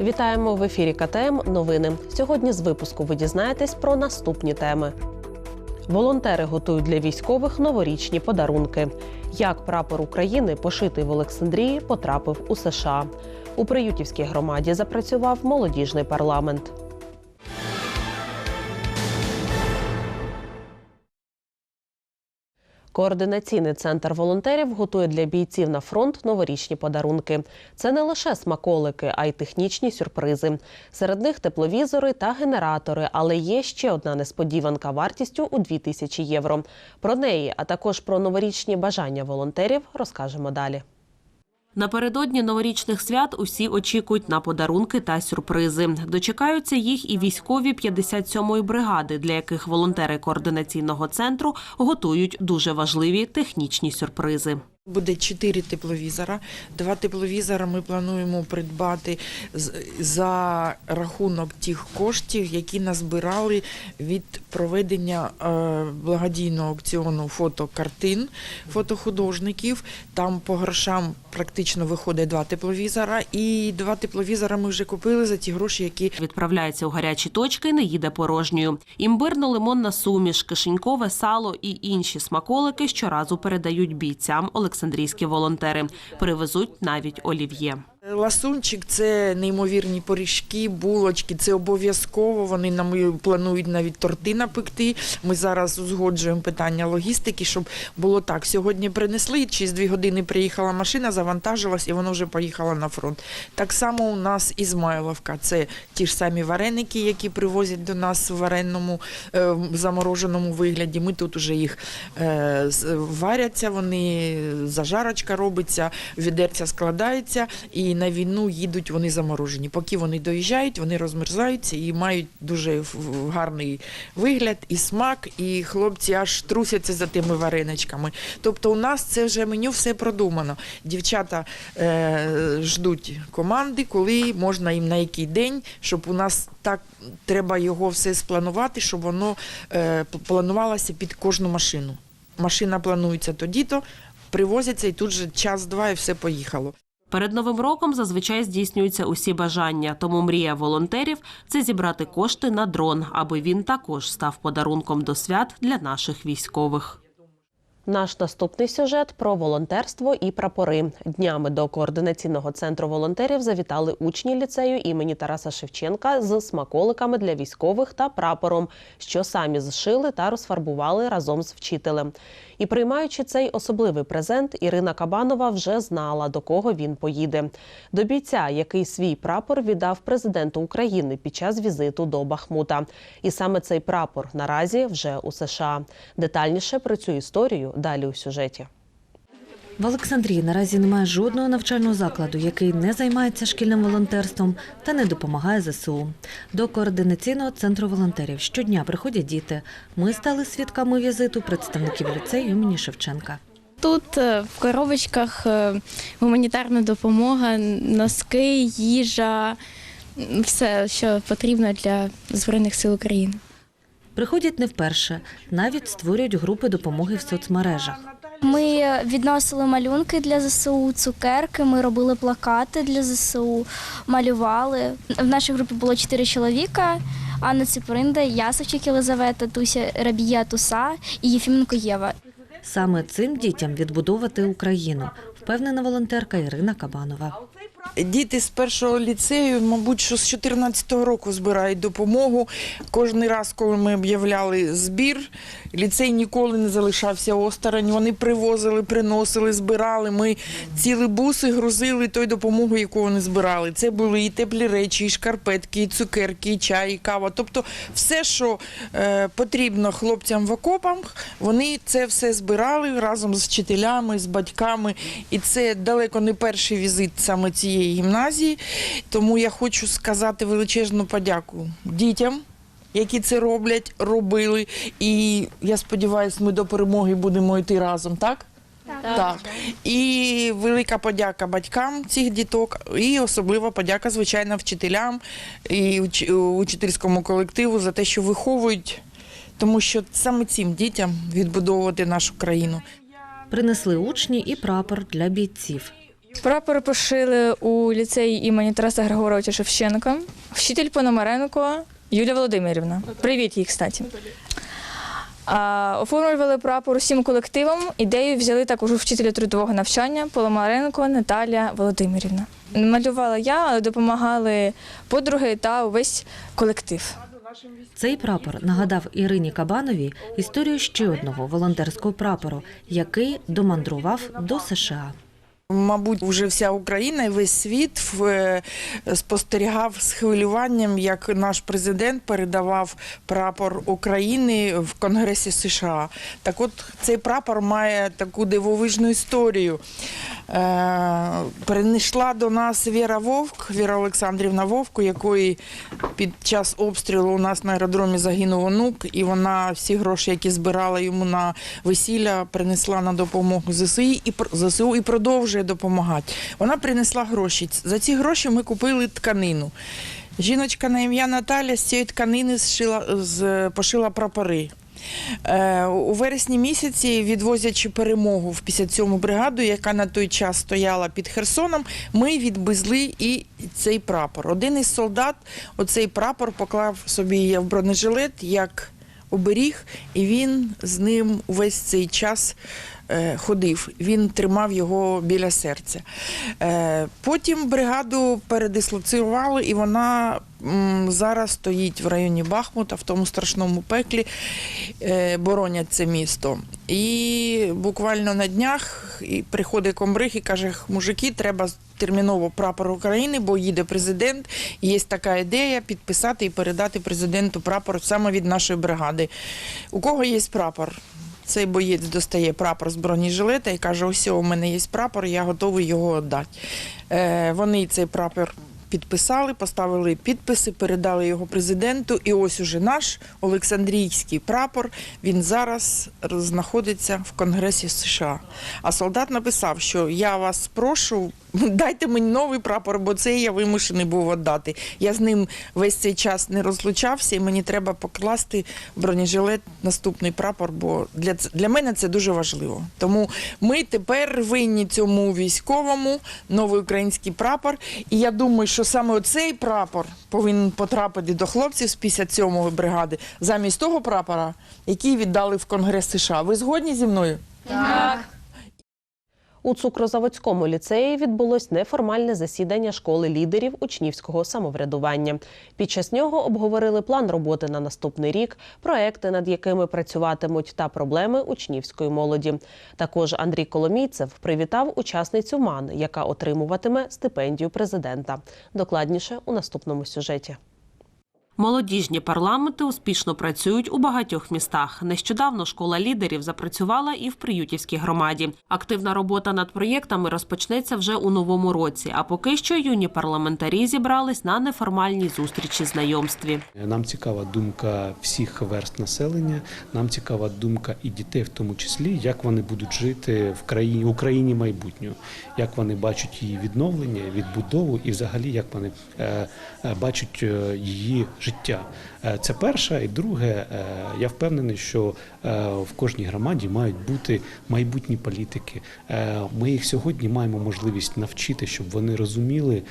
Вітаємо в ефірі КТМ. Новини. Сьогодні з випуску ви дізнаєтесь про наступні теми. Волонтери готують для військових новорічні подарунки. Як прапор України, пошитий в Олександрії, потрапив у США. У Приютівській громаді запрацював молодіжний парламент. Координаційний центр волонтерів готує для бійців на фронт новорічні подарунки. Це не лише смаколики, а й технічні сюрпризи. Серед них тепловізори та генератори, але є ще одна несподіванка вартістю у 2000 євро. Про неї, а також про новорічні бажання волонтерів, розкажемо далі. Напередодні новорічних свят усі очікують на подарунки та сюрпризи. Дочекаються їх і військові 57-ї бригади, для яких волонтери координаційного центру готують дуже важливі технічні сюрпризи. Буде чотири тепловізора. Два тепловізора ми плануємо придбати за рахунок тих коштів, які назбирали від проведення е, благодійного аукціону фотокартин фотохудожників. Там по грошам практично виходить два тепловізора, і два тепловізора ми вже купили за ті гроші, які Відправляється у гарячі точки, не їде порожньою. Імбирно-лимонна суміш, кишенькове сало і інші смаколики щоразу передають бійцям Олександрійські волонтери. Привезуть навіть олів'є. Ласунчик це неймовірні поріжки, булочки. Це обов'язково. Вони нам планують навіть торти напекти. Ми зараз узгоджуємо питання логістики, щоб було так. Сьогодні принесли, через дві години приїхала машина, завантажилась і воно вже поїхало на фронт. Так само у нас Ізмайловка. Це ті ж самі вареники, які привозять до нас в варенному е, замороженому вигляді. Ми тут уже їх е, варяться, вони зажарочка робиться, відерця складається, і на війну їдуть вони заморожені. Поки вони доїжджають, вони розмерзаються і мають дуже гарний вигляд і смак, і хлопці аж трусяться за тими вареничками. Тобто у нас це вже меню все продумано. Дівчата е, ждуть команди, коли можна їм на який день, щоб у нас так треба його все спланувати, щоб воно е, планувалося під кожну машину. Машина планується тоді-то, привозяться і тут же час-два і все поїхало. Перед новим роком зазвичай здійснюються усі бажання. Тому мрія волонтерів це зібрати кошти на дрон, аби він також став подарунком до свят для наших військових. Наш наступний сюжет про волонтерство і прапори. Днями до координаційного центру волонтерів завітали учні ліцею імені Тараса Шевченка з смаколиками для військових та прапором, що самі зшили та розфарбували разом з вчителем. І приймаючи цей особливий презент, Ірина Кабанова вже знала, до кого він поїде. До бійця, який свій прапор віддав президенту України під час візиту до Бахмута. І саме цей прапор наразі вже у США. Детальніше про цю історію далі у сюжеті. В Олександрії наразі немає жодного навчального закладу, який не займається шкільним волонтерством та не допомагає ЗСУ. До координаційного центру волонтерів щодня приходять діти. Ми стали свідками візиту представників ліцею імені Шевченка. Тут е, в коробочках е, гуманітарна допомога, носки, їжа, все, що потрібно для Збройних сил України. Приходять не вперше, навіть створюють групи допомоги в соцмережах. Ми відносили малюнки для ЗСУ, цукерки. Ми робили плакати для ЗСУ, малювали. В нашій групі було чотири чоловіка: Анна Ципоринда, я Савчик Єлизавета, Туся Рабія Туса і Єфіменко Єва. Саме цим дітям відбудовувати Україну, впевнена волонтерка Ірина Кабанова. Діти з першого ліцею, мабуть, що з 14-го року збирають допомогу. Кожен раз, коли ми об'являли збір, ліцей ніколи не залишався осторонь. Вони привозили, приносили, збирали. Ми цілі буси грузили той допомогу, яку вони збирали. Це були і теплі речі, і шкарпетки, і цукерки, і чай, і кава. Тобто, все, що е, потрібно хлопцям в окопах, вони це все збирали разом з вчителями, з батьками. І це далеко не перший візит саме цієї гімназії. Тому я хочу сказати величезну подяку дітям. Які це роблять, робили, і я сподіваюся, ми до перемоги будемо йти разом, так? Так. І велика подяка батькам цих діток, і особлива подяка, звичайно, вчителям і учительському колективу за те, що виховують, тому що саме цим дітям відбудовувати нашу країну. Принесли учні і прапор для бійців. Прапор пошили у ліцеї імені Тараса Григоровича Шевченка. Вчитель Пономаренко Юлія Володимирівна. Привіт їй, кстати. Оформлювали прапор усім колективом. Ідею взяли також у вчителя трудового навчання Пономаренко Наталія Володимирівна. Малювала я, але допомагали подруги та увесь колектив. Цей прапор нагадав Ірині Кабановій історію ще одного волонтерського прапору, який домандрував до США. Мабуть, вже вся Україна і весь світ спостерігав з хвилюванням, як наш президент передавав прапор України в Конгресі США. Так от цей прапор має таку дивовижну історію. Е, Принайшла до нас Віра Вовк, Віра Олександрівна Вовк, у якої під час обстрілу у нас на аеродромі загинув онук, і вона всі гроші, які збирала йому на весілля, принесла на допомогу ЗСУ і ЗСУ і продовжує допомагати. Вона принесла гроші. За ці гроші ми купили тканину. Жіночка на ім'я Наталя з цієї тканини зшила, з, пошила прапори. Е, У вересні місяці, відвозячи перемогу в 57-му бригаду, яка на той час стояла під Херсоном, ми відвезли і цей прапор. Один із солдат оцей прапор поклав собі в бронежилет як оберіг, і він з ним увесь цей час е, ходив. Він тримав його біля серця. Е, Потім бригаду передислоцирували, і вона зараз стоїть в районі Бахмута, в тому страшному пеклі, е, боронять це місто. І буквально на днях приходить комбриг і каже: мужики, треба терміново прапор України, бо їде президент. І є така ідея підписати і передати президенту прапор саме від нашої бригади. У кого є прапор? Цей боєць достає прапор з бронежилета і каже: ось у мене є прапор, я готовий його віддати. Е, вони цей прапор підписали, поставили підписи, передали його президенту. І ось уже наш Олександрійський прапор. Він зараз знаходиться в Конгресі США. А солдат написав, що я вас прошу, дайте мені новий прапор, бо цей я вимушений був віддати. Я з ним весь цей час не розлучався, і мені треба покласти бронежилет наступний прапор, бо для, для мене це дуже важливо. Тому ми тепер винні цьому військовому новий український прапор. І я думаю, що саме оцей прапор повинен потрапити до хлопців з 57-ї бригади замість того прапора, який віддали в Конгрес США. Ви згодні зі мною? У цукрозаводському ліцеї відбулось неформальне засідання школи лідерів учнівського самоврядування. Під час нього обговорили план роботи на наступний рік, проекти, над якими працюватимуть, та проблеми учнівської молоді. Також Андрій Коломійцев привітав учасницю МАН, яка отримуватиме стипендію президента. Докладніше у наступному сюжеті. Молодіжні парламенти успішно працюють у багатьох містах. Нещодавно школа лідерів запрацювала і в Приютівській громаді. Активна робота над проєктами розпочнеться вже у новому році. А поки що юні парламентарі зібрались на неформальній зустрічі знайомстві. Нам цікава думка всіх верст населення. Нам цікава думка і дітей, в тому числі, як вони будуть жити в країні в Україні майбутнього, як вони бачать її відновлення, відбудову, і взагалі як вони е, е, бачать е, її життя. Е, Це перше. І друге, е, я впевнений, що е, в кожній громаді мають бути майбутні політики. Ми їх сьогодні маємо можливість навчити, щоб вони розуміли,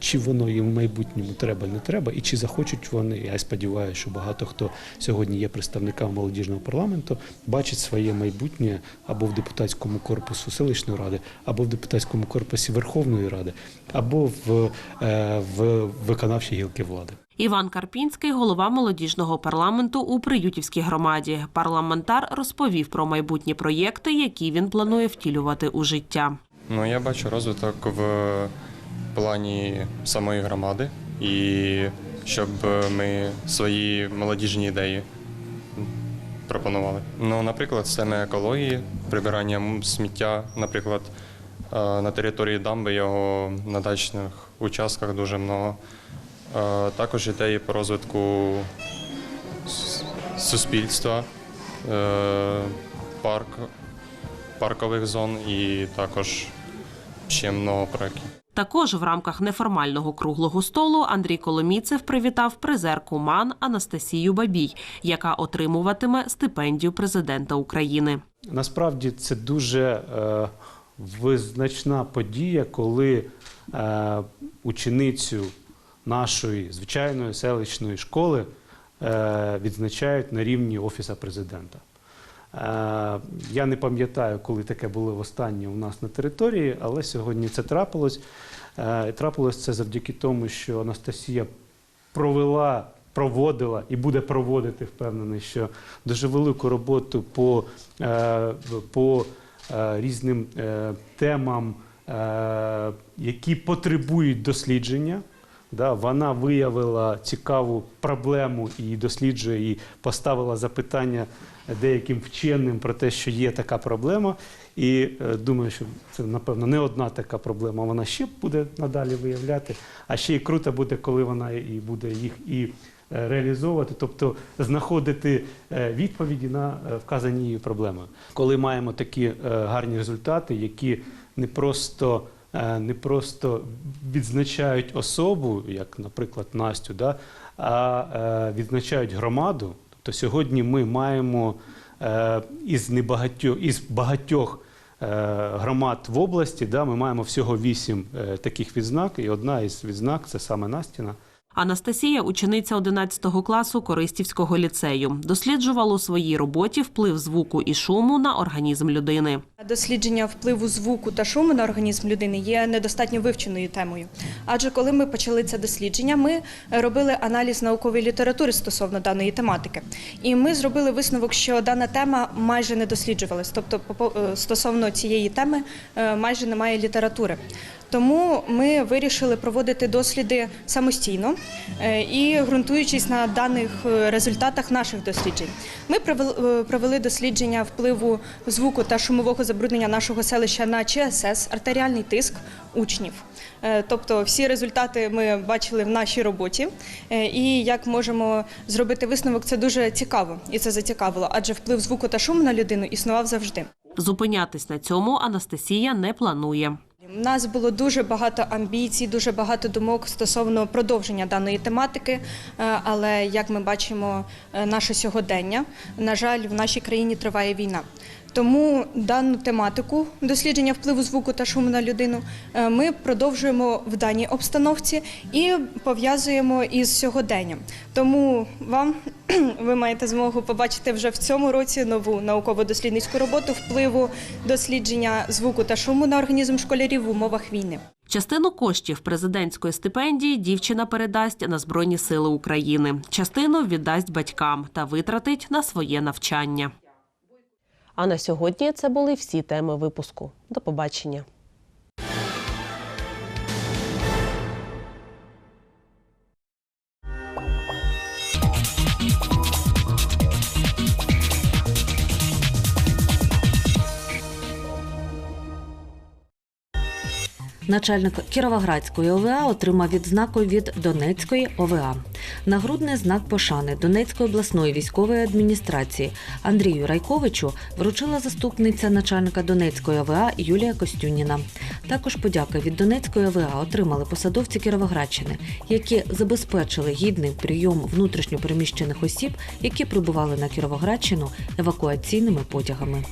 чи воно їм в майбутньому треба, не треба, і чи захочуть вони. Я сподіваюся, що багато хто сьогодні є представниками молодіжного парламенту, бачить своє майбутнє або в депутатському корпусу селищної ради, або в депутатському корпусі Верховної Ради, або в, в виконавчій гілки влади. Іван Карпінський, голова молодіжного парламенту у Приютівській громаді. Парламентар розповів про майбутні проєкти, які він планує втілювати у життя. Ну, я бачу розвиток в плані самої громади і щоб ми свої молодіжні ідеї пропонували. Ну, наприклад, теми екології, прибирання сміття, наприклад, е, на території дамби його на дачних участках дуже много. Також ідеї по розвитку суспільства, е, парк, паркових зон і також ще много проєктів. Також в рамках неформального круглого столу Андрій Коломійцев привітав призерку МАН Анастасію Бабій, яка отримуватиме стипендію президента України. Насправді це дуже е, визначна подія, коли е, ученицю нашої звичайної селищної школи е, відзначають на рівні Офіса президента. Е, Я не пам'ятаю, коли таке було востаннє у нас на території, але сьогодні це трапилось. Е, Трапилось це завдяки тому, що Анастасія провела, проводила і буде проводити, впевнений, що дуже велику роботу по, по різним темам, які потребують дослідження. Да, вона виявила цікаву проблему і досліджує, і поставила запитання деяким вченим про те, що є така проблема. І е, думаю, що це, напевно, не одна така проблема. Вона ще буде надалі виявляти. А ще й круто буде, коли вона і буде їх і е, реалізовувати, тобто знаходити е, відповіді на е, вказані проблеми. Коли маємо такі гарні результати, які не просто не просто відзначають особу, як, наприклад, Настю, да, а е, відзначають громаду. Тобто сьогодні ми маємо е, із небагатьох із багатьох е, громад в області, да, ми маємо всього вісім е, таких відзнак, і одна із відзнак це саме Настіна. Анастасія, учениця 11 класу Користівського ліцею, досліджувала у своїй роботі вплив звуку і шуму на організм людини. Дослідження впливу звуку та шуму на організм людини є недостатньо вивченою темою. Адже коли ми почали це дослідження, ми робили аналіз наукової літератури стосовно даної тематики. І ми зробили висновок, що дана тема майже не досліджувалась. Тобто, е, стосовно цієї теми е, майже немає літератури. Тому ми вирішили проводити досліди самостійно е, і ґрунтуючись на даних е, результатах наших досліджень. Ми провели- е, провели дослідження впливу звуку та шумового забруднення нашого селища на ЧСС, артеріальний тиск учнів. Тобто всі результати ми бачили в нашій роботі. І як можемо зробити висновок, це дуже цікаво і це зацікавило, адже вплив звуку та шуму на людину існував завжди. Зупинятись на цьому Анастасія не планує. У нас було дуже багато амбіцій, дуже багато думок стосовно продовження даної тематики. Е, Але як ми бачимо, е, наше сьогодення, на жаль, в нашій країні триває війна. Тому дану тематику дослідження впливу звуку та шуму на людину е, ми продовжуємо в даній обстановці і пов'язуємо із сьогоденням. Тому вам ви маєте змогу побачити вже в цьому році нову науково-дослідницьку роботу впливу дослідження звуку та шуму на організм школярів в умовах війни. Частину коштів президентської стипендії дівчина передасть на Збройні Сили України. Частину віддасть батькам та витратить на своє навчання. А на сьогодні це були всі теми випуску. До побачення. Начальник Кіровоградської ОВА отримав відзнаку від Донецької ОВА. Нагрудний знак пошани Донецької обласної військової адміністрації Андрію Райковичу вручила заступниця начальника Донецької ОВА Юлія Костюніна. Також подяки від Донецької ОВА отримали посадовці Кіровоградщини, які забезпечили гідний прийом внутрішньопереміщених осіб, які прибували на Кіровоградщину евакуаційними потягами.